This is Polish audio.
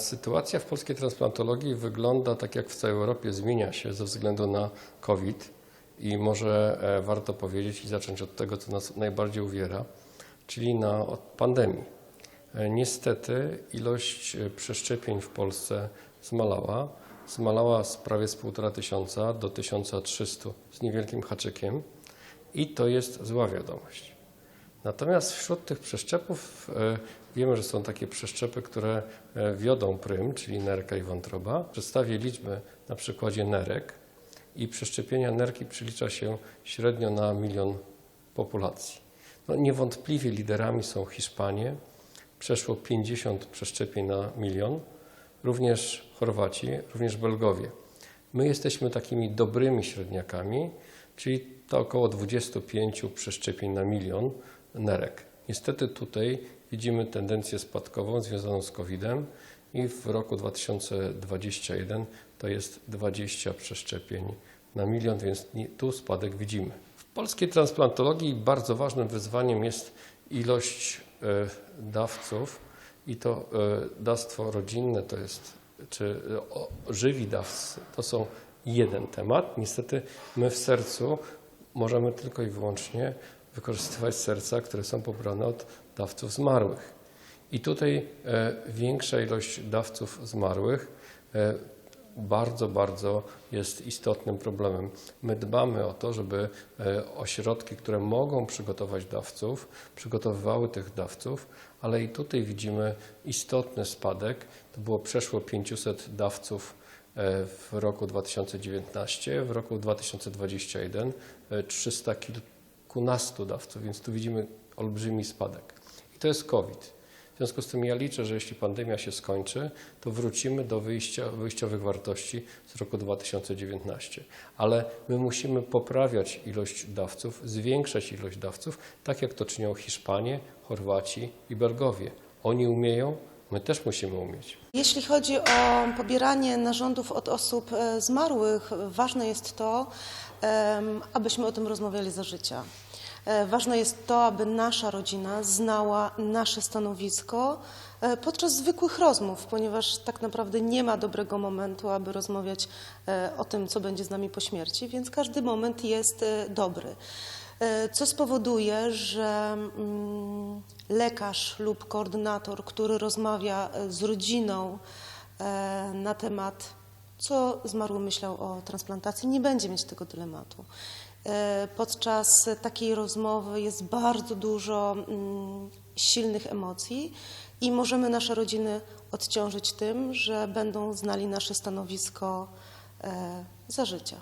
Sytuacja w polskiej transplantologii wygląda tak jak w całej Europie, zmienia się ze względu na COVID i może e, warto powiedzieć i zacząć od tego, co nas najbardziej uwiera, czyli na od pandemii. E, Niestety ilość e, przeszczepień w Polsce zmalała. Zmalała z prawie z półtora tysiąca do 1300 z niewielkim haczykiem i to jest zła wiadomość. Natomiast wśród tych przeszczepów wiemy, że są takie przeszczepy, które e, wiodą prym, czyli nerka i wątroba. Przedstawię liczby na przykładzie nerek i przeszczepienia nerki przylicza się średnio na milion populacji. No, niewątpliwie liderami są Hiszpanie, przeszło 50 przeszczepień na milion, również Chorwaci, również Belgowie. My jesteśmy takimi dobrymi średniakami, czyli to około 25 przeszczepień na milion nerek. Niestety tutaj widzimy tendencję spadkową związaną z COVID-em i w roku 2021 to jest 20 przeszczepień na milion, więc tu spadek widzimy. W polskiej transplantologii bardzo ważnym wyzwaniem jest ilość e, dawców i to e, dawstwo rodzinne to jest, czy żywi dawcy, to są jeden temat. Niestety my w sercu możemy tylko i wyłącznie wykorzystywać serca, które są pobrane od dawców zmarłych. I tutaj e, większa ilość dawców zmarłych e, bardzo, bardzo jest istotnym problemem. My dbamy o to, żeby e, ośrodki, które mogą przygotować dawców, przygotowywały tych dawców, ale i tutaj widzimy istotny spadek. To było przeszło 500 dawców w roku 2019, w roku 2021 e, 300 kilkunastu dawców, więc tu widzimy olbrzymi spadek. To jest COVID. W związku z tym ja liczę, że jeśli pandemia się skończy, to wrócimy do wyjścia, wyjściowych wartości z roku 2019. Ale my musimy poprawiać ilość dawców, zwiększać ilość dawców, tak jak to czynią Hiszpanie, Chorwaci i Belgowie. Oni umieją, my też musimy umieć. Jeśli chodzi o pobieranie narządów od osób e, zmarłych, ważne jest to, abyśmy o tym rozmawiali za życia. E, Ważne jest to, aby nasza rodzina znała nasze stanowisko e, podczas zwykłych rozmów, ponieważ tak naprawdę nie ma dobrego momentu, aby rozmawiać e, o tym, co będzie z nami po śmierci, więc każdy moment jest dobry. Co spowoduje, że mm, lekarz lub koordynator, który rozmawia z rodziną na temat, co zmarły myślał o transplantacji, nie będzie mieć tego dylematu. E, Podczas takiej rozmowy jest bardzo dużo mm, silnych emocji i możemy nasze rodziny odciążyć tym, że będą znali nasze stanowisko e, za życia.